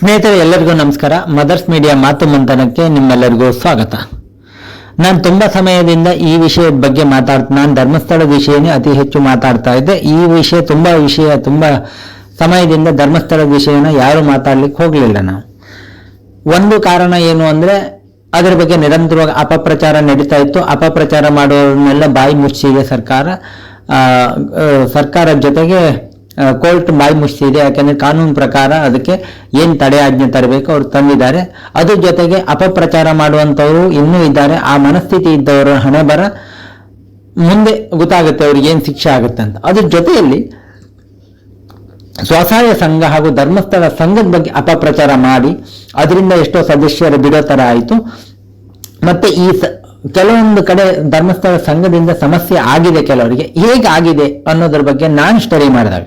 ಸ್ನೇಹಿತರೆ, ಎಲ್ಲರಿಗೂ ನಮಸ್ಕಾರ. ಮದರ್ಸ್ ಮೀಡಿಯಾ ಮಾತು ಮಂಥನಕ್ಕೆ ನಿಮ್ಮೆಲ್ಲರಿಗೂ ಸ್ವಾಗತ. ನಾನು ತುಂಬ ಸಮಯದಿಂದ ಈ ವಿಷಯದ ಬಗ್ಗೆ ಮಾತಾಡ್ತಾ ನಾನು ಧರ್ಮಸ್ಥಳದ ವಿಷಯನೇ ಅತಿ ಹೆಚ್ಚು ಮಾತಾಡ್ತಾ ಇದ್ದೆ. ಈ ವಿಷಯ ತುಂಬ ವಿಷಯ, ತುಂಬ ಸಮಯದಿಂದ ಧರ್ಮಸ್ಥಳದ ವಿಷಯನ ಯಾರು ಮಾತಾಡ್ಲಿಕ್ಕೆ ಹೋಗಲಿಲ್ಲ ನಾವು. ಒಂದು ಕಾರಣ ಏನು ಅಂದ್ರೆ, ಅದರ ಬಗ್ಗೆ ನಿರಂತರವಾಗಿ ಅಪಪ್ರಚಾರ ನಡೀತಾ ಇತ್ತು. ಅಪಪ್ರಚಾರ ಮಾಡುವವರನ್ನೆಲ್ಲ ಬಾಯಿ ಮುಚ್ಚಿದೆ ಸರ್ಕಾರ. ಸರ್ಕಾರದ ಜೊತೆಗೆ ಕೋರ್ಟ್ ಬಾಯಿ ಮುಚ್ಚಿದೆ. ಯಾಕಂದ್ರೆ ಕಾನೂನು ಪ್ರಕಾರ ಅದಕ್ಕೆ ಏನು ತಡೆಯಾಜ್ಞೆ ತರಬೇಕು ಅವ್ರು ತಂದಿದ್ದಾರೆ. ಅದ್ರ ಜೊತೆಗೆ ಅಪಪ್ರಚಾರ ಮಾಡುವಂಥವರು ಇನ್ನೂ ಇದ್ದಾರೆ. ಆ ಮನಸ್ಥಿತಿ ಇದ್ದವರ ಹಣೆ ಬರ ಮುಂದೆ ಗೊತ್ತಾಗುತ್ತೆ ಅವ್ರಿಗೆ ಏನು ಶಿಕ್ಷೆ ಆಗುತ್ತೆ ಅಂತ. ಅದ್ರ ಜೊತೆಯಲ್ಲಿ ಸ್ವಸಹಾಯ ಸಂಘ ಹಾಗೂ ಧರ್ಮಸ್ಥಳ ಸಂಘದ ಬಗ್ಗೆ ಅಪಪ್ರಚಾರ ಮಾಡಿ, ಅದರಿಂದ ಎಷ್ಟೋ ಸದಸ್ಯರು ಬಿಡೋ ಥರ ಆಯಿತು. ಮತ್ತೆ ಈ ಕೆಲವೊಂದು ಕಡೆ ಧರ್ಮಸ್ಥಳ ಸಂಘದಿಂದ ಸಮಸ್ಯೆ ಆಗಿದೆ ಕೆಲವರಿಗೆ. ಹೇಗೆ ಆಗಿದೆ ಅನ್ನೋದ್ರ ಬಗ್ಗೆ ನಾನು ಸ್ಟಡಿ ಮಾಡಿದಾಗ.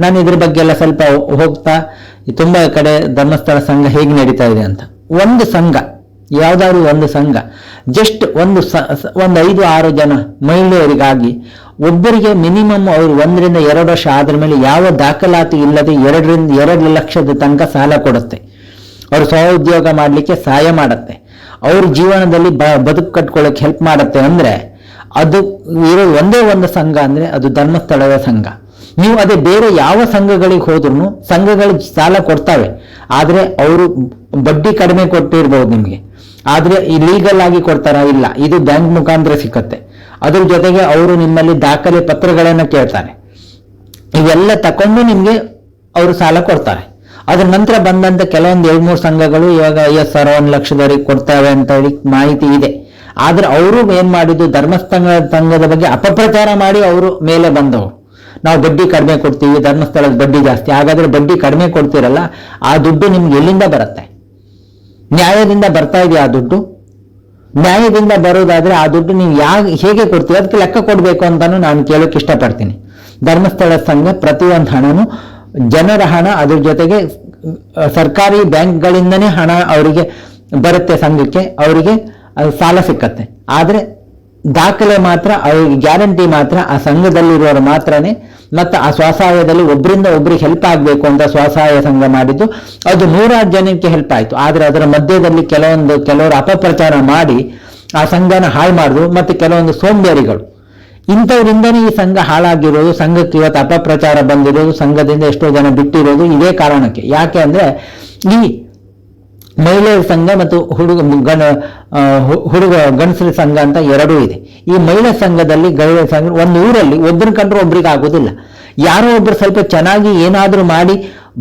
ನಾನು ಇದ್ರ ಬಗ್ಗೆ ಎಲ್ಲ ಸ್ವಲ್ಪ ಹೋಗ್ತಾ ತುಂಬ ಕಡೆ ಧರ್ಮಸ್ಥಳ ಸಂಘ ಹೇಗೆ ನಡೀತಾ ಇದೆ ಅಂತ. ಒಂದು ಸಂಘ, ಯಾವ್ದಾದ್ರು ಒಂದು ಸಂಘ ಜಸ್ಟ್ ಒಂದು ಒಂದು ಐದು, ಆರು ಜನ ಮಹಿಳೆಯರಿಗಾಗಿ ಒಬ್ಬರಿಗೆ ಮಿನಿಮಮ್ ಅವರು ಒಂದರಿಂದ ಎರಡು ವರ್ಷ ಆದ್ರ ಮೇಲೆ ಯಾವ ದಾಖಲಾತಿ ಇಲ್ಲದೆ ಎರಡರಿಂದ ಎರಡು ಲಕ್ಷದ ತನಕ ಸಾಲ ಕೊಡುತ್ತೆ. ಅವರು ಸ್ವಉದ್ಯೋಗ ಮಾಡಲಿಕ್ಕೆ ಸಹಾಯ ಮಾಡುತ್ತೆ. ಅವ್ರ ಜೀವನದಲ್ಲಿ ಬ, ಬದುಕು ಕಟ್ಕೊಳ್ಳೋಕೆ ಹೆಲ್ಪ್ ಮಾಡುತ್ತೆ ಅಂದ್ರೆ ಅದು ಇರೋ ಒಂದೇ ಒಂದು ಸಂಘ ಅಂದ್ರೆ ಅದು ಧರ್ಮಸ್ಥಳದ ಸಂಘ. ನೀವು ಅದೇ ಬೇರೆ ಯಾವ ಸಂಘಗಳಿಗೆ ಹೋದ್ರೂ ಸಂಘಗಳು ಸಾಲ ಕೊಡ್ತಾವೆ. ಆದರೆ ಅವರು ಬಡ್ಡಿ ಕಡಿಮೆ ಕೊಟ್ಟಿರ್ಬೋದು ನಿಮಗೆ. ಆದರೆ ಈ ಲೀಗಲ್ ಆಗಿ ಕೊಡ್ತಾರ? ಇಲ್ಲ. ಇದು ಬ್ಯಾಂಕ್ ಮುಖಾಂತರ ಸಿಕ್ಕತ್ತೆ. ಅದ್ರ ಜೊತೆಗೆ ಅವರು ನಿಮ್ಮಲ್ಲಿ ದಾಖಲೆ ಪತ್ರಗಳನ್ನು ಕೇಳ್ತಾರೆ. ಇವೆಲ್ಲ ತಕೊಂಡು ನಿಮಗೆ ಅವರು ಸಾಲ ಕೊಡ್ತಾರೆ. ಅದ್ರ ನಂತರ ಬಂದಂತ ಕೆಲವೊಂದು ಎರಡು ಮೂರು ಸಂಘಗಳು ಇವಾಗ ಎಸ್ ಸಾವಿರ ಒಂದು ಲಕ್ಷದವರೆಗೆ ಕೊಡ್ತಾವೆ ಅಂತ ಹೇಳಿ ಮಾಹಿತಿ ಇದೆ. ಆದ್ರೆ ಅವರು ಏನ್ ಮಾಡಿದ್ದು, ಧರ್ಮಸ್ಥಳ ಸಂಘದ ಬಗ್ಗೆ ಅಪಪ್ರಚಾರ ಮಾಡಿ ಅವರು ಮೇಲೆ ಬಂದವು. ನಾವು ಬಡ್ಡಿ ಕಡಿಮೆ ಕೊಡ್ತೀವಿ, ಧರ್ಮಸ್ಥಳದ ಬಡ್ಡಿ ಜಾಸ್ತಿ. ಹಾಗಾದ್ರೆ ಬಡ್ಡಿ ಕಡಿಮೆ ಕೊಡ್ತೀರಲ್ಲ, ಆ ದುಡ್ಡು ನಿಮ್ಗೆ ಎಲ್ಲಿಂದ ಬರುತ್ತೆ? ನ್ಯಾಯದಿಂದ ಬರ್ತಾ ಇದೆಯಾ ಆ ದುಡ್ಡು? ನ್ಯಾಯದಿಂದ ಬರೋದಾದ್ರೆ ಆ ದುಡ್ಡು ನೀವು ಯಾವ, ಹೇಗೆ ಕೊಡ್ತೀವಿ ಅದಕ್ಕೆ ಲೆಕ್ಕ ಕೊಡಬೇಕು ಅಂತಾನು ನಾನು ಕೇಳೋಕೆ ಇಷ್ಟಪಡ್ತೀನಿ. ಧರ್ಮಸ್ಥಳ ಸಂಘ ಪ್ರತಿಯೊಂದು ಹಣನು ಜನರ ಹಣ ಅದ್ರ ಜೊತೆಗೆ ಸರ್ಕಾರಿ ಬ್ಯಾಂಕ್ಗಳಿಂದನೇ ಹಣ ಅವರಿಗೆ ಬರುತ್ತೆ ಸಂಘಕ್ಕೆ, ಅವರಿಗೆ ಸಾಲ ಸಿಕ್ಕತ್ತೆ. ಆದರೆ ದಾಖಲೆ ಮಾತ್ರ, ಅವರಿಗೆ ಗ್ಯಾರಂಟಿ ಮಾತ್ರ ಆ ಸಂಘದಲ್ಲಿರುವವರು ಮಾತ್ರನೇ ಮತ್ತು ಆ ಸ್ವಸಹಾಯದಲ್ಲಿ ಒಬ್ಬರಿಂದ ಒಬ್ಬರಿಗೆ ಹೆಲ್ಪ್ ಆಗಬೇಕು ಅಂತ ಸ್ವಸಹಾಯ ಸಂಘ ಮಾಡಿದ್ದು, ಅದು ನೂರಾರು ಜನಕ್ಕೆ ಹೆಲ್ಪ್ ಆಯಿತು. ಆದರೆ ಅದರ ಮಧ್ಯದಲ್ಲಿ ಕೆಲವೊಂದು, ಕೆಲವರು ಅಪಪ್ರಚಾರ ಮಾಡಿ ಆ ಸಂಘನ ಹಾಳು ಮಾಡಿದ್ರು. ಮತ್ತು ಕೆಲವೊಂದು ಸೋಂಬೇರಿಗಳು. ಇಂಥವರಿಂದನೇ ಈ ಸಂಘ ಹಾಳಾಗಿರೋದು, ಸಂಘಕ್ಕೆ ಇವತ್ತು ಅಪಪ್ರಚಾರ ಬಂದಿರೋದು, ಸಂಘದಿಂದ ಎಷ್ಟೋ ಜನ ಬಿಟ್ಟಿರೋದು ಇದೇ ಕಾರಣಕ್ಕೆ. ಯಾಕೆ ಅಂದ್ರೆ ಈ ಮಹಿಳೆಯರ ಸಂಘ ಮತ್ತು ಹುಡುಗ, ಗಣ ಹುಡುಗ, ಗಂಡಸರ ಸಂಘ ಅಂತ ಎರಡೂ ಇದೆ. ಈ ಮಹಿಳಾ ಸಂಘದಲ್ಲಿ ಗೈಳ ಸಂಘ ಒಂದು ಊರಲ್ಲಿ ಒಬ್ಬರು ಕಂಡ್ರೆ ಒಬ್ರಿಗೆ ಆಗೋದಿಲ್ಲ. ಯಾರೋ ಒಬ್ರು ಸ್ವಲ್ಪ ಚೆನ್ನಾಗಿ ಏನಾದರೂ ಮಾಡಿ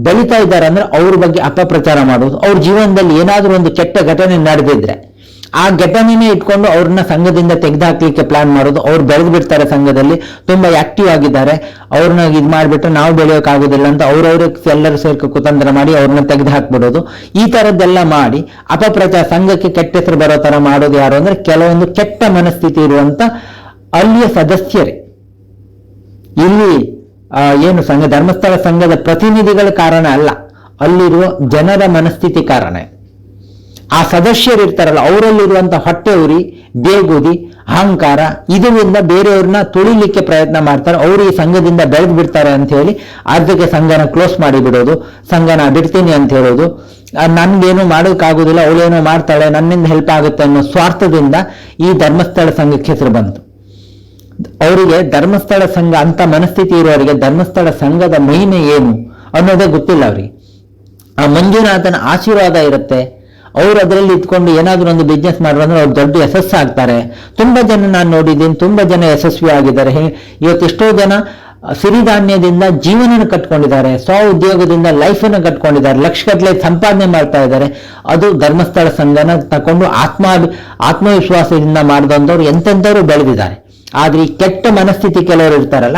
ಬಲಿತಾ ಇದ್ದಾರೆ ಅಂದ್ರೆ ಅವ್ರ ಬಗ್ಗೆ ಅಪಪ್ರಚಾರ ಮಾಡೋದು. ಅವ್ರ ಜೀವನದಲ್ಲಿ ಏನಾದರೂ ಒಂದು ಕೆಟ್ಟ ಘಟನೆ ನಡೆದಿದ್ರೆ ಆ ಘಟನೆನೇ ಇಟ್ಕೊಂಡು ಅವ್ರನ್ನ ಸಂಘದಿಂದ ತೆಗೆದುಹಾಕ್ಲಿಕ್ಕೆ ಪ್ಲಾನ್ ಮಾಡೋದು. ಅವ್ರು ಬೆಳೆದು ಬಿಡ್ತಾರೆ ಸಂಘದಲ್ಲಿ. ತುಂಬಾ ಆಕ್ಟಿವ್ ಆಗಿದ್ದಾರೆ. ಅವ್ರನ್ನ ಇದು ಮಾಡಿಬಿಟ್ರೆ ನಾವು ಬೆಳೆಯೋಕ್ಕಾಗೋದಿಲ್ಲ ಅಂತ ಅವ್ರವ್ರ ಎಲ್ಲರೂ ಸೇರ್ಕ ಕುತಂತ್ರ ಮಾಡಿ ಅವ್ರನ್ನ ತೆಗೆದು ಹಾಕ್ಬಿಡೋದು. ಈ ತರದ್ದೆಲ್ಲ ಮಾಡಿ ಅಪಪ್ರಚಾರ, ಸಂಘಕ್ಕೆ ಕೆಟ್ಟ ಹೆಸರು ಬರೋ ತರ ಮಾಡೋದು ಯಾರು ಅಂದ್ರೆ ಕೆಲವೊಂದು ಕೆಟ್ಟ ಮನಸ್ಥಿತಿ ಇರುವಂತ ಅಲ್ಲಿಯ ಸದಸ್ಯರೇ. ಇಲ್ಲಿ ಏನು ಸಂಘ, ಧರ್ಮಸ್ಥಳ ಸಂಘದ ಪ್ರತಿನಿಧಿಗಳ ಕಾರಣ ಅಲ್ಲ, ಅಲ್ಲಿರುವ ಜನರ ಮನಸ್ಥಿತಿ ಕಾರಣ. ಆ ಸದಸ್ಯರು ಇರ್ತಾರಲ್ಲ ಅವರಲ್ಲಿರುವಂತ ಹೊಟ್ಟೆ ಉರಿ ಬೇಗುದಿ, ಅಹಂಕಾರ, ಇದರಿಂದ ಬೇರೆಯವ್ರನ್ನ ತುಳಿಲಿಕ್ಕೆ ಪ್ರಯತ್ನ ಮಾಡ್ತಾರೆ. ಅವರು ಈ ಸಂಘದಿಂದ ಬೆಳೆದು ಬಿಡ್ತಾರೆ ಅಂತ ಹೇಳಿ ಅದಕ್ಕೆ ಸಂಘನ ಕ್ಲೋಸ್ ಮಾಡಿ ಬಿಡೋದು, ಸಂಘನ ಬಿಡ್ತೀನಿ ಅಂತ ಹೇಳೋದು. ನನ್ಗೇನು ಮಾಡೋಕ್ಕಾಗೋದಿಲ್ಲ, ಅವಳೇನೋ ಮಾಡ್ತಾಳೆ, ನನ್ನಿಂದ ಹೆಲ್ಪ್ ಆಗುತ್ತೆ ಅನ್ನೋ ಸ್ವಾರ್ಥದಿಂದ ಈ ಧರ್ಮಸ್ಥಳ ಸಂಘಕ್ಕೆ ಹೆಸರು ಬಂತು. ಅವರಿಗೆ ಧರ್ಮಸ್ಥಳ ಸಂಘ, ಅಂತ ಮನಸ್ಥಿತಿ ಇರೋರಿಗೆ ಧರ್ಮಸ್ಥಳ ಸಂಘದ ಮಹಿಮೆ ಏನು ಅನ್ನೋದೇ ಗೊತ್ತಿಲ್ಲ ಅವ್ರಿಗೆ. ಆ ಮಂಜುನಾಥನ ಆಶೀರ್ವಾದ ಇರುತ್ತೆ. ಅವ್ರು ಅದರಲ್ಲಿ ಇದ್ಕೊಂಡು ಏನಾದರೂ ಒಂದು ಬಿಸ್ನೆಸ್ ಮಾಡುವಂದ್ರೆ ಅಂದ್ರೆ ಅವ್ರು ದೊಡ್ಡ ಯಶಸ್ಸು ಆಗ್ತಾರೆ. ತುಂಬಾ ಜನ ನಾನು ನೋಡಿದ್ದೀನಿ, ತುಂಬಾ ಜನ ಯಶಸ್ವಿ ಆಗಿದ್ದಾರೆ. ಇವತ್ತು ಎಷ್ಟೋ ಜನ ಸಿರಿಧಾನ್ಯದಿಂದ ಜೀವನ ಕಟ್ಕೊಂಡಿದ್ದಾರೆ, ಸ್ವ ಉದ್ಯೋಗದಿಂದ ಲೈಫನ್ನು ಕಟ್ಕೊಂಡಿದ್ದಾರೆ, ಲಕ್ಷಗಟ್ಟಲೆ ಸಂಪಾದನೆ ಮಾಡ್ತಾ ಇದ್ದಾರೆ. ಅದು ಧರ್ಮಸ್ಥಳ ಸಂಘನ ತಕೊಂಡು ಆತ್ಮ ಆತ್ಮವಿಶ್ವಾಸದಿಂದ ಮಾಡಿದಂಥವ್ರು ಎಂತೆಂಥವ್ರು ಬೆಳೆದಿದ್ದಾರೆ. ಆದ್ರೆ ಈ ಕೆಟ್ಟ ಮನಸ್ಥಿತಿ ಕೆಲವರು ಇರ್ತಾರಲ್ಲ,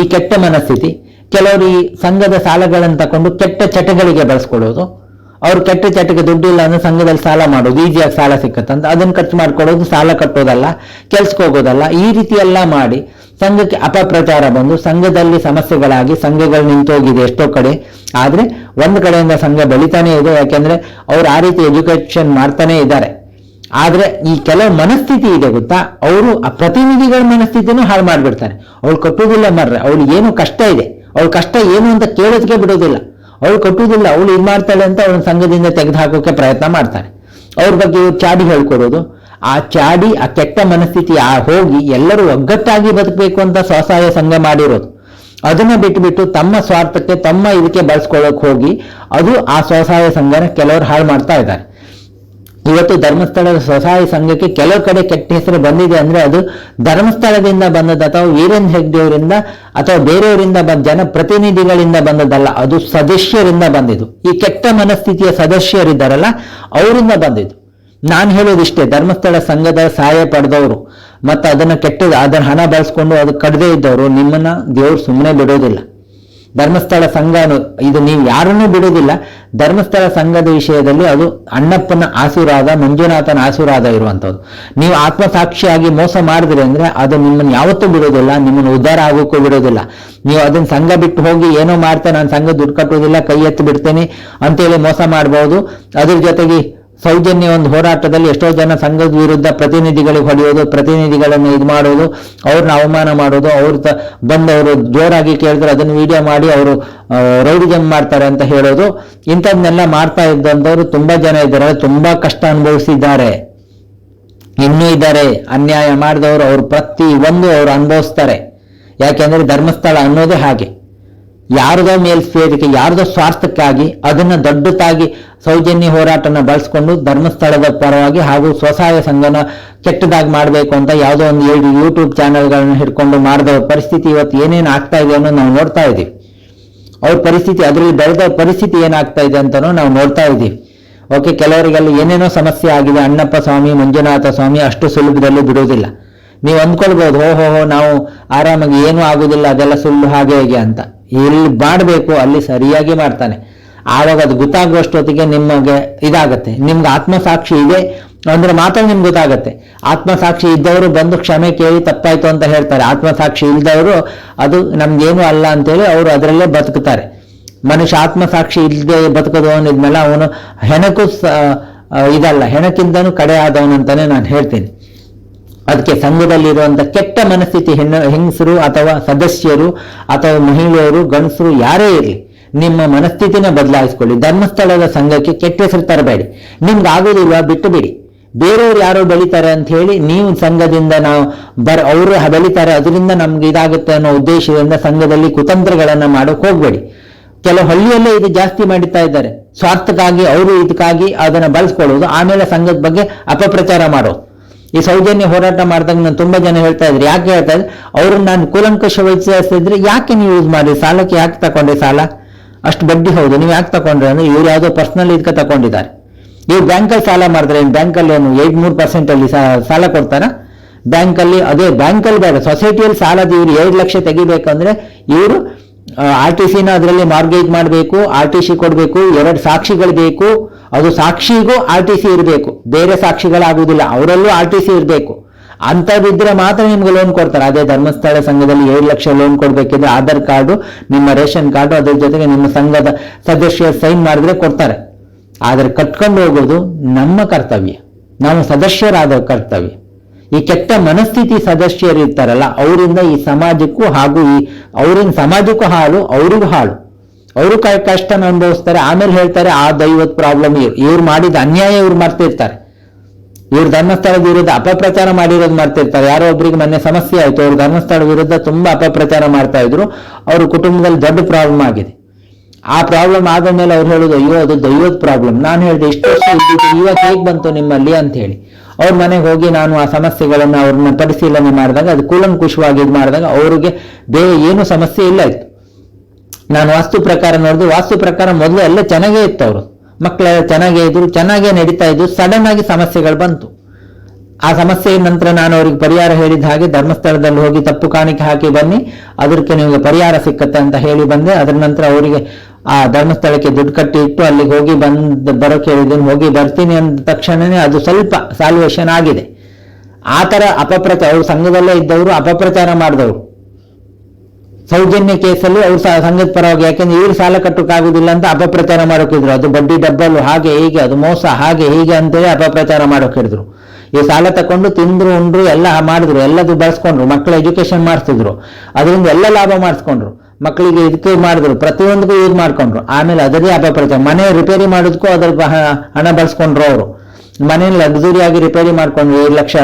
ಈ ಕೆಟ್ಟ ಮನಸ್ಥಿತಿ, ಕೆಲವರು ಈ ಸಂಘದ ಸಾಲಗಳನ್ನು ತಕೊಂಡು ಕೆಟ್ಟ ಚಟಗಳಿಗೆ ಬಳಸ್ಕೊಳ್ಳೋದು ಅವ್ರು ಕೆಟ್ಟ ಚಟಕ್ಕೆ ದುಡ್ಡಿಲ್ಲ ಅಂದ್ರೆ ಸಂಘದಲ್ಲಿ ಸಾಲ ಮಾಡೋದು ಈಸಿಯಾಗಿ ಸಾಲ ಸಿಕ್ಕತ್ತಂತ ಅದನ್ನ ಖರ್ಚು ಮಾಡ್ಕೊಳ್ಳೋದು, ಸಾಲ ಕಟ್ಟೋದಲ್ಲ, ಕೆಲ್ಸಕ್ಕೆ ಹೋಗೋದಲ್ಲ. ಈ ರೀತಿ ಎಲ್ಲ ಮಾಡಿ ಸಂಘಕ್ಕೆ ಅಪಪ್ರಚಾರ ಬಂದು ಸಂಘದಲ್ಲಿ ಸಮಸ್ಯೆಗಳಾಗಿ ಸಂಘಗಳು ನಿಂತೋಗಿದೆ ಎಷ್ಟೋ ಕಡೆ. ಆದರೆ ಒಂದು ಕಡೆಯಿಂದ ಸಂಘ ಬೆಳಿತಾನೆ ಇದೆ. ಯಾಕೆಂದ್ರೆ ಅವ್ರು ಆ ರೀತಿ ಎಜುಕೇಶನ್ ಮಾಡ್ತಾನೆ ಇದ್ದಾರೆ. ಆದರೆ ಈ ಕೆಲವು ಮನಸ್ಥಿತಿ ಇದೆ ಗೊತ್ತಾ? ಅವರು ಆ ಪ್ರತಿನಿಧಿಗಳ ಮನಸ್ಥಿತಿನೂ ಹಾಳು ಮಾಡಿಬಿಡ್ತಾರೆ. ಅವ್ಳು ಕಟ್ಟೋದಿಲ್ಲ ಮರ್ರೆ. ಅವಳು ಏನು ಕಷ್ಟ ಇದೆ? ಅವಳ ಕಷ್ಟ ಏನು ಅಂತ ಕೇಳೋದಕ್ಕೆ ಬಿಡೋದಿಲ್ಲ. ಅವಳು ಕಟ್ಟುವುದಿಲ್ಲ ಅವಳು ಇದು ಮಾಡ್ತಾಳೆ ಅಂತ ಅವಳ ಸಂಘದಿಂದ ತೆಗೆದು ಹಾಕೋಕೆ ಪ್ರಯತ್ನ ಮಾಡ್ತಾರೆ ಅವ್ರ ಬಗ್ಗೆ ಇವ್ರು ಚಾಡಿ ಹೇಳ್ಕೊಡೋದು. ಆ ಚಾಡಿ, ಆ ಕೆಟ್ಟ ಮನಸ್ಥಿತಿ, ಆ ಹೋಗಿ ಎಲ್ಲರೂ ಒಗ್ಗಟ್ಟಾಗಿ ಬದುಕಬೇಕು ಅಂತ ಸ್ವಸಹಾಯ ಸಂಘ ಮಾಡಿರೋದು. ಅದನ್ನ ಬಿಟ್ಟುಬಿಟ್ಟು ತಮ್ಮ ಸ್ವಾರ್ಥಕ್ಕೆ, ತಮ್ಮ ಇದಕ್ಕೆ ಬಳಸ್ಕೊಳ್ಳೋಕೆ ಹೋಗಿ, ಅದು ಆ ಸ್ವಸಹಾಯ ಸಂಘನ ಕೆಲವರು ಹಾಳು ಮಾಡ್ತಾ ಇದ್ದಾರೆ. ಇವತ್ತು ಧರ್ಮಸ್ಥಳದ ಸ್ವಸಹಾಯ ಸಂಘಕ್ಕೆ ಕೆಲವು ಕಡೆ ಕೆಟ್ಟ ಹೆಸರು ಬಂದಿದೆ ಅಂದ್ರೆ ಅದು ಧರ್ಮಸ್ಥಳದಿಂದ ಬಂದದ್ದು ಅಥವಾ ವೀರೇಂದ್ರ ಹೆಗ್ಡೆಯವರಿಂದ ಅಥವಾ ಬೇರೆಯವರಿಂದ ಬಂದ ಜನಪ್ರತಿನಿಧಿಗಳಿಂದ ಬಂದದ್ದಲ್ಲ, ಅದು ಸದಸ್ಯರಿಂದ ಬಂದಿದ್ದು. ಈ ಕೆಟ್ಟ ಮನಸ್ಥಿತಿಯ ಸದಸ್ಯರಿದ್ದಾರಲ್ಲ, ಅವರಿಂದ ಬಂದಿದ್ದು. ನಾನು ಹೇಳೋದಿಷ್ಟೇ, ಧರ್ಮಸ್ಥಳ ಸಂಘದ ಸಹಾಯ ಪಡೆದವರು ಮತ್ತು ಅದನ್ನು ಕೆಟ್ಟದ ಅದನ್ನ ಹಣ ಬಳಸ್ಕೊಂಡು ಅದು ಕಡದೇ ಇದ್ದವರು, ನಿಮ್ಮನ್ನ ದೇವ್ರು ಸುಮ್ಮನೆ ಬಿಡೋದಿಲ್ಲ. ಧರ್ಮಸ್ಥಳ ಸಂಘ ಇದು ನೀವು ಯಾರನ್ನೂ ಬಿಡುವುದಿಲ್ಲ. ಧರ್ಮಸ್ಥಳ ಸಂಘದ ವಿಷಯದಲ್ಲಿ ಅದು ಅಣ್ಣಪ್ಪನ ಆಶೀರ್ವಾದ, ಮಂಜುನಾಥನ ಆಶೀರ್ವಾದ ಇರುವಂಥದ್ದು. ನೀವು ಆತ್ಮಸಾಕ್ಷಿಯಾಗಿ ಮೋಸ ಮಾಡಿದ್ರೆ ಅಂದ್ರೆ ಅದು ನಿಮ್ಮನ್ನು ಯಾವತ್ತೂ ಬಿಡೋದಿಲ್ಲ ನಿಮ್ಮನ್ನು ಉದ್ಧಾರ ಆಗೋಕ್ಕೂ ಬಿಡೋದಿಲ್ಲ ನೀವು ಅದನ್ನ ಸಂಘ ಬಿಟ್ಟು ಹೋಗಿ ಏನೋ ಮಾಡ್ತೇನೆ ನಾನು ಸಂಘ ದುಡ್ಡು ಕಟ್ಟೋದಿಲ್ಲ ಕೈ ಎತ್ತಿ ಬಿಡ್ತೇನೆ ಅಂತೇಳಿ ಮೋಸ ಮಾಡ್ಬೋದು. ಅದ್ರ ಜೊತೆಗೆ ಸೌಜನ್ಯ ಒಂದು ಹೋರಾಟದಲ್ಲಿ ಎಷ್ಟೋ ಜನ ಸಂಘದ ವಿರುದ್ಧ ಪ್ರತಿನಿಧಿಗಳಿಗೆ ಹೊಡೆಯೋದು, ಪ್ರತಿನಿಧಿಗಳನ್ನು ಇದು ಮಾಡೋದು, ಅವ್ರನ್ನ ಅವಮಾನ ಮಾಡೋದು, ಅವ್ರ ಬಂದವರು ಜೋರಾಗಿ ಕೇಳಿದ್ರೆ ಅದನ್ನು ವಿಡಿಯೋ ಮಾಡಿ ಅವರು ರೌಡಿಜಮ್ ಮಾಡ್ತಾರೆ ಅಂತ ಹೇಳೋದು. ಇಂಥದ್ನೆಲ್ಲ ಮಾಡ್ತಾ ಇದ್ದಂಥವ್ರು ತುಂಬಾ ಜನ ಇದ್ದಾರೆ ತುಂಬಾ ಕಷ್ಟ ಅನುಭವಿಸಿದ್ದಾರೆ. ಇನ್ನೂ ಇದ್ದಾರೆ, ಅನ್ಯಾಯ ಮಾಡಿದವರು, ಅವರು ಪ್ರತಿ ಒಂದು ಅವರು ಅನುಭವಿಸ್ತಾರೆ. ಯಾಕೆಂದ್ರೆ ಧರ್ಮಸ್ಥಳ ಅನ್ನೋದೇ ಹಾಗೆ. ಯಾರದೋ ಮೇಲ್ಸೇರಿಕೆ ಯಾರದೋ ಸ್ವಾರ್ಥಕ್ಕಾಗಿ, ಅದನ್ನ ದೊಡ್ಡದಾಗಿ ಸೌಜನ್ಯ ಹೋರಾಟನ ಬಳಸ್ಕೊಂಡು ಧರ್ಮಸ್ಥಳದ ಪರವಾಗಿ ಹಾಗೂ ಸ್ವಸಹಾಯ ಸಂಘನ ಕೆಟ್ಟದಾಗಿ ಮಾಡಬೇಕು ಅಂತ ಯಾವುದೋ ಒಂದು ಎರಡು ಯೂಟ್ಯೂಬ್ ಚಾನೆಲ್ಗಳನ್ನ ಹಿಡ್ಕೊಂಡು ಮಾಡಿದ ಪರಿಸ್ಥಿತಿ ಇವತ್ತು ಏನೇನು ಆಗ್ತಾ ಇದೆ ಅನ್ನೋದು ನಾವು ನೋಡ್ತಾ ಇದ್ದೀವಿ ಅವ್ರ ಪರಿಸ್ಥಿತಿ, ಅದರಲ್ಲಿ ಬೆಳೆದ ಪರಿಸ್ಥಿತಿ ಏನಾಗ್ತಾ ಇದೆ ಅಂತಾನೂ ನಾವು ನೋಡ್ತಾ ಇದ್ದೀವಿ ಓಕೆ, ಕೆಲವರಿಗೆಲ್ಲ ಏನೇನೋ ಸಮಸ್ಯೆ ಆಗಿದೆ, ಅಣ್ಣಪ್ಪ ಸ್ವಾಮಿ, ಮಂಜುನಾಥ ಸ್ವಾಮಿ ಅಷ್ಟು ಸುಲಭದಲ್ಲಿ ಬಿಡುವುದಿಲ್ಲ. ನೀವು ಹೋ ಹೋ ನಾವು ಆರಾಮಾಗಿ ಏನೂ ಆಗೋದಿಲ್ಲ ಅದೆಲ್ಲ ಸುಳ್ಳು ಹಾಗೆ ಹೇಗೆ ಅಂತ. ಎಲ್ಲಿ ಮಾಡಬೇಕು ಅಲ್ಲಿ ಸರಿಯಾಗಿ ಮಾಡ್ತಾನೆ. ಆವಾಗ ಅದು ಗೊತ್ತಾಗುವಷ್ಟೊತ್ತಿಗೆ ನಿಮಗೆ ಇದಾಗುತ್ತೆ. ನಿಮ್ಗೆ ಆತ್ಮಸಾಕ್ಷಿ ಇದೆ ಅಂದ್ರೆ ಮಾತ್ರ ನಿಮ್ಗೆ ಗೊತ್ತಾಗತ್ತೆ. ಆತ್ಮಸಾಕ್ಷಿ ಇದ್ದವರು ಬಂದು ಕ್ಷಮೆ ಕೇಳಿ ತಪ್ಪಾಯ್ತು ಅಂತ ಹೇಳ್ತಾರೆ. ಆತ್ಮಸಾಕ್ಷಿ ಇಲ್ದವರು ಅದು ನಮ್ಗೇನು ಅಲ್ಲ ಅಂತೇಳಿ ಅವರು ಅದರಲ್ಲೇ ಬದುಕುತ್ತಾರೆ ಮನುಷ್ಯ ಆತ್ಮಸಾಕ್ಷಿ ಇಲ್ಲದೆ ಬದುಕೋದು ಅವನಿದ್ಮೇಲೆ ಅವನು ಹೆಣಕು ಇದಲ್ಲ ಹೆಣಕ್ಕಿಂತನೂ ಕಡೆ ಆದವನು ಅಂತಾನೆ ನಾನು ಹೇಳ್ತೀನಿ. ಅದಕ್ಕೆ ಸಂಘದಲ್ಲಿರುವಂತ ಕೆಟ್ಟ ಮನಸ್ಥಿತಿ ಹೆಣ್ಣು, ಹೆಂಗಸರು ಅಥವಾ ಸದಸ್ಯರು ಅಥವಾ ಮಹಿಳೆಯರು, ಗಂಡಸರು ಯಾರೇ ಇರಲಿ, ನಿಮ್ಮ ಮನಸ್ಥಿತಿನ ಬದಲಾಯಿಸ್ಕೊಳ್ಳಿ. ಧರ್ಮಸ್ಥಳದ ಸಂಘಕ್ಕೆ ಕೆಟ್ಟ ಹೆಸರು ತರಬೇಡಿ. ನಿಮ್ಗೆ ಆಗೋದಿಲ್ವಾ? ಬಿಟ್ಟು ಬಿಡಿ. ಬೇರೆಯವ್ರು ಯಾರೋ ಬೆಳಿತಾರೆ ಅಂತ ಹೇಳಿ ನೀವು ಸಂಘದಿಂದ ನಾವು ಬರ, ಅವರು ಬೆಳಿತಾರೆ, ಅದರಿಂದ ನಮ್ಗೆ ಇದಾಗುತ್ತೆ ಅನ್ನೋ ಉದ್ದೇಶದಿಂದ ಸಂಘದಲ್ಲಿ ಕುತಂತ್ರಗಳನ್ನ ಮಾಡೋಕೆ ಹೋಗ್ಬೇಡಿ. ಕೆಲವು ಹಳ್ಳಿಯಲ್ಲೇ ಇದು ಜಾಸ್ತಿ ಮಾಡುತ್ತಾ ಇದ್ದಾರೆ. ಸ್ವಾರ್ಥಕ್ಕಾಗಿ, ಅವರು ಇದಕ್ಕಾಗಿ ಅದನ್ನ ಬಳಸ್ಕೊಳ್ಳೋದು. ಆಮೇಲೆ ಸಂಘದ ಬಗ್ಗೆ ಅಪಪ್ರಚಾರ ಮಾಡೋದು. ಈ ಸೌಜನ್ಯ ಹೋರಾಟ ಮಾಡಿದಾಗ ನಾನು ತುಂಬಾ ಜನ ಹೇಳ್ತಾ ಇದ್ರು. ಯಾಕೆ ಹೇಳ್ತಾ ಇದ್ರು? ಅವ್ರನ್ನ ನಾನು ಕೂಲಂಕಷ ಇದ್ರೆ ಯಾಕೆ ನೀವು ಯೂಸ್ ಮಾಡಿ ಸಾಲಕ್ಕೆ ಯಾಕೆ ತಗೊಂಡ್ರಿ ಸಾಲ? ಅಷ್ಟು ಬಡ್ಡಿ ಹೌದು. ನೀವು ಯಾಕೆ ತಗೊಂಡ್ರಿ ಅಂದ್ರೆ ಇವ್ರು ಯಾವುದೋ ಪರ್ಸನಲ್ ಇದಕ್ಕೆ ತಗೊಂಡಿದ್ದಾರೆ ಇವ್ರು ಬ್ಯಾಂಕಲ್ಲಿ ಸಾಲ ಮಾಡಿದ್ರೆ ಬ್ಯಾಂಕಲ್ಲಿ ಏನು ಏಟ್ ಮೂರು ಪರ್ಸೆಂಟ್ ಅಲ್ಲಿ ಸಾಲ ಕೊಡ್ತಾರ? ಬ್ಯಾಂಕಲ್ಲಿ ಅದೇ ಬ್ಯಾಂಕಲ್ಲಿ ಬೇಡ. ಸೊಸೈಟಿಯಲ್ಲಿ ಸಾಲದ ಇವ್ರು ಎರಡು ಲಕ್ಷ ತೆಗಿಬೇಕಂದ್ರೆ ಇವರು ಆರ್ ಟಿ ಸಿನ ಅದರಲ್ಲಿ ಮಾರ್ಗೇಜ್ ಮಾಡಬೇಕು ಆರ್ ಟಿ ಸಿ ಕೊಡಬೇಕು, ಎರಡು ಸಾಕ್ಷಿಗಳು ಬೇಕು ಅದು ಸಾಕ್ಷಿಗೂ ಆರ್ ಟಿ ಸಿ ಇರಬೇಕು. ಬೇರೆ ಸಾಕ್ಷಿಗಳಾಗುವುದಿಲ್ಲ, ಅವರಲ್ಲೂ ಆರ್ ಟಿ ಸಿ ಇರಬೇಕು. ಅಂಥದ್ದಿದ್ರೆ ಮಾತ್ರ ನಿಮ್ಗೆ ಲೋನ್ ಕೊಡ್ತಾರೆ. ಅದೇ ಧರ್ಮಸ್ಥಳ ಸಂಘದಲ್ಲಿ ಏಳು ಲಕ್ಷ ಲೋನ್ ಕೊಡಬೇಕಿದ್ರೆ ಆಧಾರ್ ಕಾರ್ಡು, ನಿಮ್ಮ ರೇಷನ್ ಕಾರ್ಡು, ಅದ್ರ ಜೊತೆಗೆ ನಿಮ್ಮ ಸಂಘದ ಸದಸ್ಯರು ಸೈನ್ ಮಾಡಿದ್ರೆ ಕೊಡ್ತಾರೆ. ಆದರೆ ಕಟ್ಕೊಂಡು ಹೋಗೋದು ನಮ್ಮ ಕರ್ತವ್ಯ. ನಾವು ಸದಸ್ಯರಾದ ಕರ್ತವ್ಯ. ಈ ಕೆಟ್ಟ ಮನಸ್ಥಿತಿ ಸದಸ್ಯರು ಇರ್ತಾರಲ್ಲ ಅವರಿಂದ ಈ ಸಮಾಜಕ್ಕೂ ಹಾಗೂ ಈ ಅವರಿಂದ ಸಮಾಜಕ್ಕೂ ಹಾಳು ಅವರಿಗೂ ಹಾಳು ಅವರು ಕಷ್ಟನ ಅನುಭವಿಸ್ತಾರೆ, ಆಮೇಲೆ ಹೇಳ್ತಾರೆ, ಆ ದೈವದ ಪ್ರಾಬ್ಲಮ್ ಇವ್ರು. ಮಾಡಿದ ಅನ್ಯಾಯ ಇವ್ರು ಮಾಡ್ತಿರ್ತಾರೆ ಇವ್ರು ಧರ್ಮಸ್ಥಳದ ವಿರುದ್ಧ ಅಪಪ್ರಚಾರ ಮಾಡಿರೋದು ಮಾಡ್ತಿರ್ತಾರೆ ಯಾರೋ ಒಬ್ರಿಗೆ ಮೊನ್ನೆ ಸಮಸ್ಯೆ ಆಯ್ತು, ಅವ್ರು ಧರ್ಮಸ್ಥಳ ವಿರುದ್ಧ ತುಂಬಾ ಅಪಪ್ರಚಾರ ಮಾಡ್ತಾ ಇದ್ರು. ಅವ್ರ ಕುಟುಂಬದಲ್ಲಿ ದೊಡ್ಡ ಪ್ರಾಬ್ಲಮ್ ಆಗಿದೆ. ಆ ಪ್ರಾಬ್ಲಮ್ ಆದ ಮೇಲೆ ಅವ್ರು ಹೇಳೋದು, ಅಯ್ಯೋ, ಅದು ದೈವದ ಪ್ರಾಬ್ಲಮ್ ನಾನು ಹೇಳಿದೆ, ಇಷ್ಟು ವರ್ಷ ಇದ್ದಿದ್ದು, ಇವತ್ತು ಹೇಗೆ ಬಂತು ನಿಮ್ಮಲ್ಲಿ? ಅಂತ ಹೇಳಿ. ಅವ್ರ ಮನೆಗೆ ಹೋಗಿ ನಾನು ಆ ಸಮಸ್ಯೆಗಳನ್ನು ಅವ್ರನ್ನ ಪರಿಶೀಲನೆ ಮಾಡಿದಾಗ, ಅದು ಕೂಲಂಕುಶವಾಗಿ ಇದು ಮಾಡಿದಾಗ, ಅವ್ರಿಗೆ ಬೇರೆ ಏನು ಸಮಸ್ಯೆ ಇಲ್ಲ ಇತ್ತು. ನಾನು ವಾಸ್ತು ಪ್ರಕಾರ ನೋಡಿದ್ರು ವಾಸ್ತು ಪ್ರಕಾರ ಮೊದಲು ಎಲ್ಲ ಚೆನ್ನಾಗೇ ಇತ್ತು ಅವರು. ಮಕ್ಕಳೆಲ್ಲ ಚೆನ್ನಾಗೇ ಇದ್ರು, ಚೆನ್ನಾಗೇ ನಡೀತಾ ಇದ್ರು ಸಡನ್ ಆಗಿ ಸಮಸ್ಯೆಗಳು ಬಂತು. ಆ ಸಮಸ್ಯೆ ನಂತರ ನಾನು ಅವ್ರಿಗೆ ಪರಿಹಾರ ಹೇಳಿದ ಹಾಗೆ ಧರ್ಮಸ್ಥಳದಲ್ಲಿ ಹೋಗಿ ತಪ್ಪು ಕಾಣಿಕೆ ಹಾಕಿ ಬನ್ನಿ ಅದಕ್ಕೆ ನಿಮಗೆ ಪರಿಹಾರ ಸಿಕ್ಕತ್ತೆ ಅಂತ ಹೇಳಿ ಬಂದೆ. ಅದರ ನಂತರ ಅವರಿಗೆ ಆ ಧರ್ಮಸ್ಥಳಕ್ಕೆ ದುಡ್ಡು ಕಟ್ಟಿ ಇಟ್ಟು ಅಲ್ಲಿಗೆ ಹೋಗಿ ಬಂದು, ಬರೋಕೆ ಹೇಳಿದ್ದೀನಿ ಹೋಗಿ ಬರ್ತೀನಿ ಅಂದ ತಕ್ಷಣನೇ ಅದು ಸ್ವಲ್ಪ ಸಾಲ್ವೇಷನ್ ಆಗಿದೆ. ಆ ಥರ ಅಪಪ್ರಚಾರ, ಅವರು ಸಂಘದಲ್ಲೇ ಇದ್ದವರು ಅಪಪ್ರಚಾರ ಮಾಡಿದವರು. ಸೌಜನ್ಯ ಕೇಸಲ್ಲಿ ಅವ್ರು ಸಂಘದ ಪರವಾಗಿ ಯಾಕೆಂದ್ರೆ ಇವ್ರು ಸಾಲ ಕಟ್ಟೋಕ್ಕಾಗೋದಿಲ್ಲ ಅಂತ ಅಪಪ್ರಚಾರ ಮಾಡೋಕಿದ್ರು. ಅದು ಬಡ್ಡಿ ಡಬ್ಬಲು ಹಾಗೆ ಹೀಗೆ, ಅದು ಮೋಸ, ಹಾಗೆ ಹೀಗೆ ಅಂತೇಳಿ ಅಪಪ್ರಚಾರ ಮಾಡೋಕಿದ್ರು. ಈ ಸಾಲ ತಕೊಂಡು ತಿಂದ್ರು, ಉಂಡ್ರು, ಎಲ್ಲ ಮಾಡಿದ್ರು, ಎಲ್ಲದು ಬಳಸ್ಕೊಂಡ್ರು ಮಕ್ಕಳ ಎಜುಕೇಶನ್ ಮಾಡಿಸಿದ್ರು ಅದರಿಂದ ಎಲ್ಲ ಲಾಭ ಮಾಡಿಸ್ಕೊಂಡ್ರು. ಮಕ್ಕಳಿಗೆ ಇದಕ್ಕೆ ಮಾಡಿದ್ರು, ಪ್ರತಿಯೊಂದಕ್ಕೂ ಯೂಸ್ ಮಾಡ್ಕೊಂಡ್ರು. ಆಮೇಲೆ ಅದರದೇ ಅಪಪ್ರಚಾರ. ಮನೆ ರಿಪೇರಿ ಮಾಡೋದಕ್ಕೂ ಅದ್ರ ಹಣ ಬಳಸ್ಕೊಂಡ್ರು ಅವರು. ಮನೇಲಿ ಆಗಿ ರಿಪೇರಿ ಮಾಡ್ಕೊಂಡು ಏಳು ಲಕ್ಷ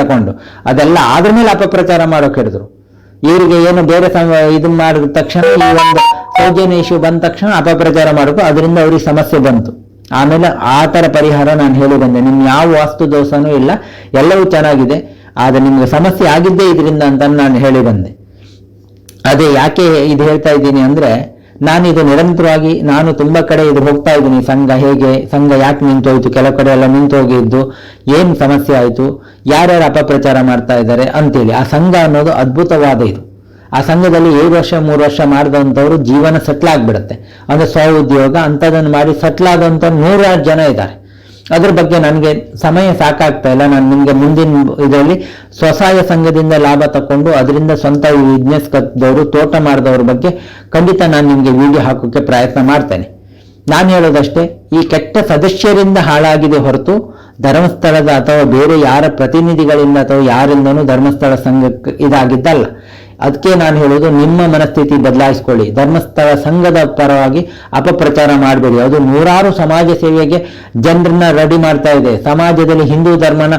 ತಗೊಂಡು ಅದೆಲ್ಲ ಆದ್ರ ಮೇಲೆ ಅಪಪ್ರಚಾರ ಮಾಡೋಕೆ ಹಿಡಿದ್ರು ಇವರಿಗೆ ಏನು ಬೇರೆ ಇದನ್ನ ಮಾಡಿದ ತಕ್ಷಣ ಈ ಒಂದು ಸೌಜನ್ಯ ಇಶ್ಯೂ ಬಂದ ತಕ್ಷಣ ಅಪಪ್ರಚಾರ ಮಾಡಬೇಕು ಅದರಿಂದ ಅವ್ರಿಗೆ ಸಮಸ್ಯೆ ಬಂತು. ಆಮೇಲೆ ಆ ಥರ ಪರಿಹಾರ ನಾನು ಹೇಳಿ ಬಂದೆ ನಿಮ್ ಯಾವ ವಾಸ್ತು ದೋಷನೂ ಇಲ್ಲ. ಎಲ್ಲವೂ ಚೆನ್ನಾಗಿದೆ. ಆದ್ರೆ ನಿಮ್ಗೆ ಸಮಸ್ಯೆ ಆಗಿದ್ದೇ ಇದರಿಂದ ಅಂತ ನಾನು ಹೇಳಿ ಬಂದೆ. ಅದೇ ಯಾಕೆ ಇದು ಹೇಳ್ತಾ ಇದ್ದೀನಿ ಅಂದ್ರೆ ನಾನು ಇದು ನಿರಂತರವಾಗಿ ನಾನು ತುಂಬಾ ಕಡೆ ಇದು ಹೋಗ್ತಾ ಇದ್ದೀನಿ. ಸಂಘ ಹೇಗೆ, ಸಂಘ ಯಾಕೆ ನಿಂತೋಯ್ತು? ಕೆಲವು ಕಡೆ ಎಲ್ಲ ನಿಂತೋಗಿದ್ದು ಏನು ಸಮಸ್ಯೆ ಆಯಿತು? ಯಾರ್ಯಾರು ಅಪಪ್ರಚಾರ ಮಾಡ್ತಾ ಇದ್ದಾರೆ ಅಂತೇಳಿ. ಆ ಸಂಘ ಅನ್ನೋದು ಅದ್ಭುತವಾದ ಇದು. ಆ ಸಂಘದಲ್ಲಿ ಏಳು ವರ್ಷ, ಮೂರು ವರ್ಷ ಮಾಡಿದಂಥವ್ರು ಜೀವನ ಸೆಟ್ಲ್ ಅಂದ್ರೆ ಸ್ವ ಉದ್ಯೋಗ ಅಂಥದನ್ನು ಮಾಡಿ ಸೆಟ್ಲ್ ನೂರಾರು ಜನ ಇದ್ದಾರೆ. ಅದ್ರ ಬಗ್ಗೆ ನನಗೆ ಸಮಯ ಸಾಕಾಗ್ತಾ ಇಲ್ಲ. ನಾನು ನಿಮಗೆ ಮುಂದಿನ ಇದರಲ್ಲಿ ಸ್ವಸಹಾಯ ಸಂಘದಿಂದ ಲಾಭ ತಕೊಂಡು ಅದರಿಂದ ಸ್ವಂತ ಬಿಸ್ನೆಸ್ ಕದ್ದವರು ತೋಟ ಮಾಡಿದವ್ರ ಬಗ್ಗೆ ಖಂಡಿತ ನಾನು ನಿಮಗೆ ವಿಡಿಯೋ ಹಾಕೋಕ್ಕೆ ಪ್ರಯತ್ನ ಮಾಡ್ತೇನೆ. ನಾನು ಹೇಳೋದಷ್ಟೇ, ಈ ಕೆಟ್ಟ ಸದಸ್ಯರಿಂದ ಹಾಳಾಗಿದೆ ಹೊರತು ಧರ್ಮಸ್ಥಳದ ಅಥವಾ ಬೇರೆ ಯಾರ ಪ್ರತಿನಿಧಿಗಳಿಂದ ಅಥವಾ ಯಾರಿಂದನೂ ಧರ್ಮಸ್ಥಳ ಸಂಘಕ್ಕೆ ಇದಾಗಿದ್ದಲ್ಲ. ಅದಕ್ಕೆ ನಾನು ಹೇಳೋದು ನಿಮ್ಮ ಮನಸ್ಥಿತಿ ಬದಲಾಯಿಸ್ಕೊಳ್ಳಿ. ಧರ್ಮಸ್ಥಳ ಸಂಘದ ಪರವಾಗಿ ಅಪಪ್ರಚಾರ ಮಾಡಬೇಡಿ. ಅದು ನೂರಾರು ಸಮಾಜ ಸೇವೆಗೆ ಜನರನ್ನ ರೆಡಿ ಮಾಡ್ತಾ ಇದೆ. ಸಮಾಜದಲ್ಲಿ ಹಿಂದೂ ಧರ್ಮನ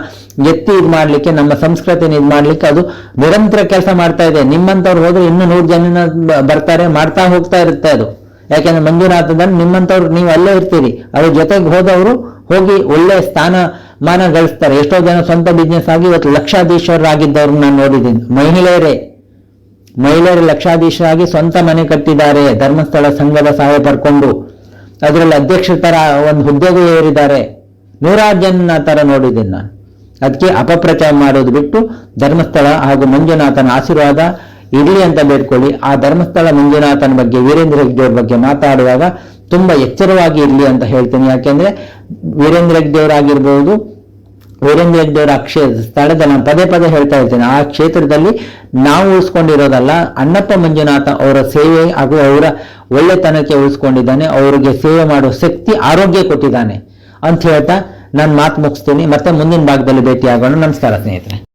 ಎತ್ತಿ ಇದು ಮಾಡಲಿಕ್ಕೆ, ನಮ್ಮ ಸಂಸ್ಕೃತಿನ ಇದು ಮಾಡಲಿಕ್ಕೆ ಅದು ನಿರಂತರ ಕೆಲಸ ಮಾಡ್ತಾ ಇದೆ. ನಿಮ್ಮಂಥವ್ರು ಹೋದ್ರೆ ಇನ್ನೂ ನೂರು ಜನ ಬರ್ತಾರೆ, ಮಾಡ್ತಾ ಹೋಗ್ತಾ ಇರುತ್ತೆ ಅದು. ಯಾಕೆಂದ್ರೆ ಮಂಜುನಾಥದಲ್ಲಿ ನಿಮ್ಮಂಥವ್ರು ನೀವು ಅಲ್ಲೇ ಇರ್ತೀರಿ. ಅವ್ರ ಜೊತೆಗೆ ಹೋದವರು ಹೋಗಿ ಒಳ್ಳೆ ಸ್ಥಾನ ಮಾನ ಗಳಿಸ್ತಾರೆ. ಎಷ್ಟೋ ಜನ ಸ್ವಂತ ಬಿಸ್ನೆಸ್ ಆಗಿ ಇವತ್ತು ಲಕ್ಷಾಧೀಶ್ವರರಾಗಿದ್ದವ್ರನ್ನ ನಾನು ನೋಡಿದ್ದೀನಿ. ಮಹಿಳೆಯರೇ. ಮಹಿಳೆಯರು ಲಕ್ಷಾಧೀಶರಾಗಿ ಸ್ವಂತ ಮನೆ ಕಟ್ಟಿದ್ದಾರೆ. ಧರ್ಮಸ್ಥಳ ಸಂಘದ ಸಹಾಯ ಪಡ್ಕೊಂಡು ಅದರಲ್ಲಿ ಅಧ್ಯಕ್ಷರ ತರ ಒಂದು ಹುದ್ದೆಗೂ ಏರಿದ್ದಾರೆ. ನೂರಾರು ಜನ ತರ ನೋಡಿದ್ದೀನಿ ನಾನು. ಅದಕ್ಕೆ ಅಪಪ್ರಚಾರ ಮಾಡೋದು ಬಿಟ್ಟು ಧರ್ಮಸ್ಥಳ ಹಾಗೂ ಮಂಜುನಾಥನ ಆಶೀರ್ವಾದ ಇರಲಿ ಅಂತ ಬೇಡ್ಕೊಳ್ಳಿ. ಆ ಧರ್ಮಸ್ಥಳ, ಮಂಜುನಾಥನ ಬಗ್ಗೆ, ವೀರೇಂದ್ರ ಹೆಗ್ಡೆ ಅವ್ರ ಬಗ್ಗೆ ಮಾತಾಡುವಾಗ ತುಂಬಾ ಎಚ್ಚರವಾಗಿ ಇರಲಿ ಅಂತ ಹೇಳ್ತೀನಿ. ಯಾಕೆಂದ್ರೆ ವೀರೇಂದ್ರ ಹೆಗ್ಡೆ ವೀರೇಂದ್ರ ಹೆಗ್ಡೆಯವರ ಕ್ಷೇ ಸ್ಥಳದಲ್ಲಿ ನಾನು ಪದೇ ಪದೇ ಹೇಳ್ತಾ ಇರ್ತೇನೆ. ಆ ಕ್ಷೇತ್ರದಲ್ಲಿ ನಾವು ಉಳಿಸ್ಕೊಂಡಿರೋದಲ್ಲ ಅಣ್ಣಪ್ಪ ಮಂಜುನಾಥ ಅವರ ಸೇವೆ ಹಾಗೂ ಅವರ ಒಳ್ಳೆತನಕ್ಕೆ ಉಳಿಸ್ಕೊಂಡಿದ್ದಾನೆ. ಅವರಿಗೆ ಸೇವೆ ಮಾಡುವ ಶಕ್ತಿ, ಆರೋಗ್ಯ ಕೊಟ್ಟಿದ್ದಾನೆ. ಅಂತ ಹೇಳ್ತಾ ನಾನು ಮಾತು ಮುಗಿಸ್ತೀನಿ. ಮತ್ತೆ ಮುಂದಿನ ಭಾಗದಲ್ಲಿ ಭೇಟಿಯಾಗೋಣ. ನಮಸ್ಕಾರ ಸ್ನೇಹಿತರೆ.